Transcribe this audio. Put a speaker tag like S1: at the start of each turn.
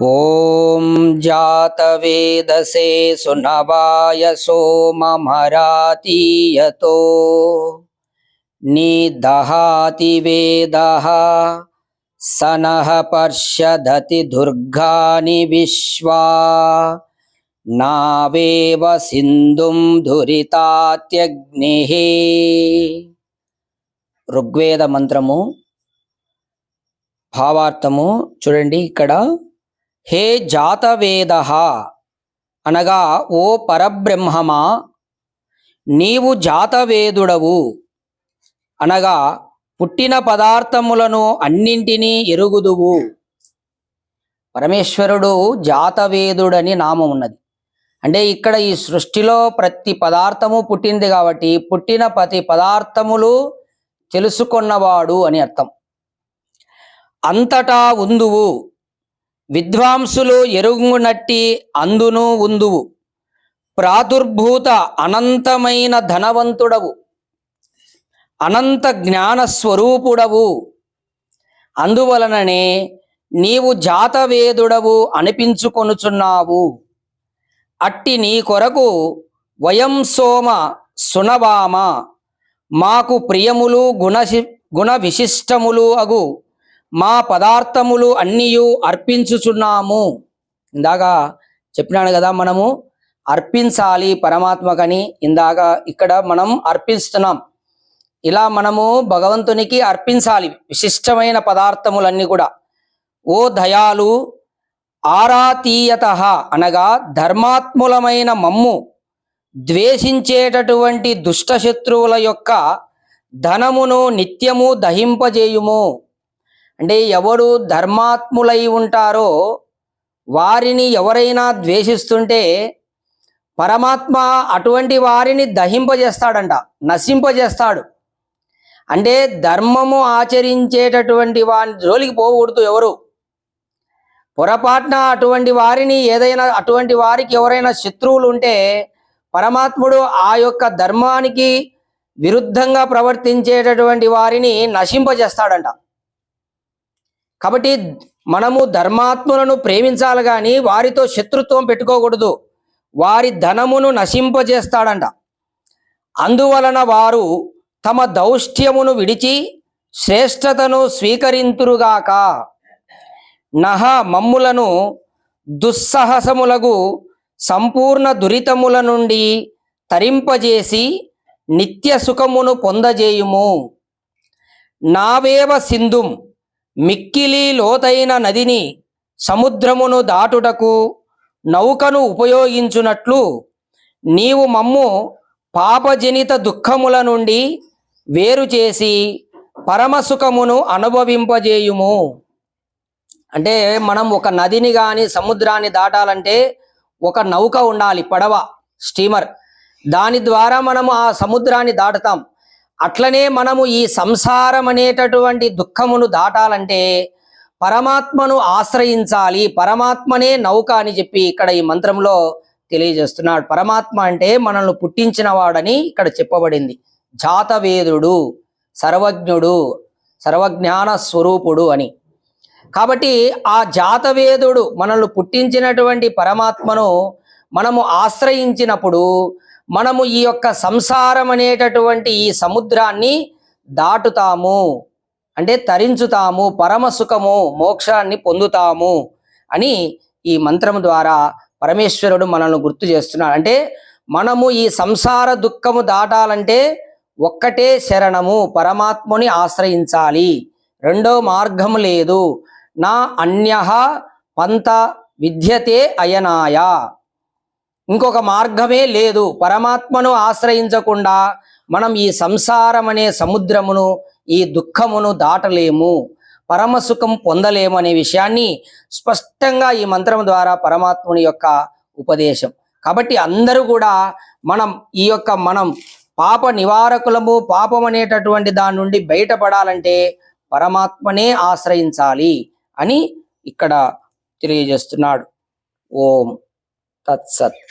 S1: ॐ जातवेदसे सुनवाय सोममरातीयतो निदहाति वेदः स नः पर्षदति दुर्गानि विश्वा नावेव सिन्धुं ధురితాత్యగ్నిః ఋగ్వేద మంత్రము భావార్థము చూడండి ఇక్కడ హే జాతవేద అనగా ఓ పరబ్రహ్మమా నీవు జాతవేదుడవు అనగా పుట్టిన పదార్థములను అన్నింటినీ ఎరుగుదువు. పరమేశ్వరుడు జాతవేదుడని నామం ఉన్నది. అంటే ఇక్కడ ఈ సృష్టిలో ప్రతి పదార్థము పుట్టింది కాబట్టి పుట్టిన ప్రతి పదార్థములు తెలుసుకున్నవాడు అని అర్థం. అంతటా ఉందువు. విద్వాంసులు ఎరుగునట్టి అందును ఉందువు. ప్రాదుర్భూత అనంతమైన ధనవంతుడవు. అనంత జ్ఞాన స్వరూపుడవు అందువలననే నీవు జాతవేదుడవు అనిపించుకొనుచున్నావు. అట్టి నీ కొరకు వయం సోమ సునవామ మాకు ప్రియములు గుణశి గుణ విశిష్టములు అగు. మా పదార్థములు అన్నీయు అర్పించుచున్నాము. ఇందాక చెప్పినాను కదా మనము అర్పించాలి పరమాత్మకని. ఇందాక ఇక్కడ మనం అర్పిస్తున్నాం. ఇలా మనము భగవంతునికి అర్పించాలి విశిష్టమైన పదార్థములన్నీ కూడా. ఓ దయాలు ఆరాతీయత అనగా ధర్మాత్ములమైన మమ్ము ద్వేషించేటటువంటి దుష్టశత్రువుల యొక్క ధనమును నిత్యము దహింపజేయుము. అంటే ఎవరు ధర్మాత్ములై ఉంటారో వారిని ఎవరైనా ద్వేషిస్తుంటే పరమాత్మ అటువంటి వారిని దహింపజేస్తాడంట నశింపజేస్తాడు. అంటే ధర్మము ఆచరించేటటువంటి వారి జోలికి పోకూడదు ఎవరు. పొరపాటున అటువంటి వారిని ఏదైనా అటువంటి వారికి ఎవరైనా శత్రువులు ఉంటే పరమాత్ముడు ఆ యొక్క ధర్మానికి విరుద్ధంగా ప్రవర్తించేటటువంటి వారిని నశింపజేస్తాడంట. కాబట్టి మనము ధర్మాత్ములను ప్రేమించాలి కానీ వారితో శత్రుత్వం పెట్టుకోకూడదు. వారి ధనమును నశింపజేస్తాడంట. అందువలన వారు తమ దౌష్ట్యమును విడిచి శ్రేష్టతను స్వీకరింతురుగాక. నహ మమ్ములను దుస్సాహసములకు సంపూర్ణ దురితముల నుండి తరింపజేసి నిత్య సుఖమును పొందజేయుము. నావేవ సింధుం మిక్కిలి లోతైన నదిని సముద్రమును దాటుటకు నౌకను ఉపయోగించునట్లు నీవు మమ్ము పాపజనిత దుఃఖముల నుండి వేరు చేసి పరమసుఖమును అనుభవింపజేయుము. అంటే మనం ఒక నదిని కానీ సముద్రాన్ని దాటాలంటే ఒక నౌక ఉండాలి పడవ స్టీమర్. దాని ద్వారా మనము ఆ సముద్రాన్ని దాటుతాం. అట్లనే మనము ఈ సంసారం అనేటటువంటి దుఃఖమును దాటాలంటే పరమాత్మను ఆశ్రయించాలి. పరమాత్మనే నౌక అని చెప్పి ఇక్కడ ఈ మంత్రంలో తెలియజేస్తున్నాడు. పరమాత్మ అంటే మనల్ని పుట్టించిన వాడని ఇక్కడ చెప్పబడింది. జాతవేదుడు సర్వజ్ఞుడు సర్వజ్ఞాన స్వరూపుడు అని. కాబట్టి ఆ జాతవేదుడు మనల్ని పుట్టించినటువంటి పరమాత్మను మనము ఆశ్రయించినప్పుడు మనము ఈ యొక్క సంసారం అనేటటువంటి ఈ సముద్రాన్ని దాటుతాము. అంటే తరించుతాము పరమ సుఖము మోక్షాన్ని పొందుతాము అని ఈ మంత్రం ద్వారా పరమేశ్వరుడు మనల్ని గుర్తు చేస్తున్నాడు. అంటే మనము ఈ సంసార దుఃఖము దాటాలంటే ఒక్కటే శరణము పరమాత్ముని ఆశ్రయించాలి. రెండో మార్గం లేదు. నా అన్య పంత విద్యతే అయనాయ. ఇంకొక మార్గమే లేదు. పరమాత్మను ఆశ్రయించకుండా మనం ఈ సంసారం అనే సముద్రమును ఈ దుఃఖమును దాటలేము. పరమసుఖం పొందలేము అనే విషయాన్ని స్పష్టంగా ఈ మంత్రం ద్వారా పరమాత్ముని యొక్క ఉపదేశం. కాబట్టి అందరూ కూడా మనం ఈ యొక్క మనం పాప నివారకులము పాపం అనేటటువంటి దాని నుండి బయటపడాలంటే పరమాత్మనే ఆశ్రయించాలి అని ఇక్కడ తెలియజేస్తున్నాడు. ఓం తత్సత్.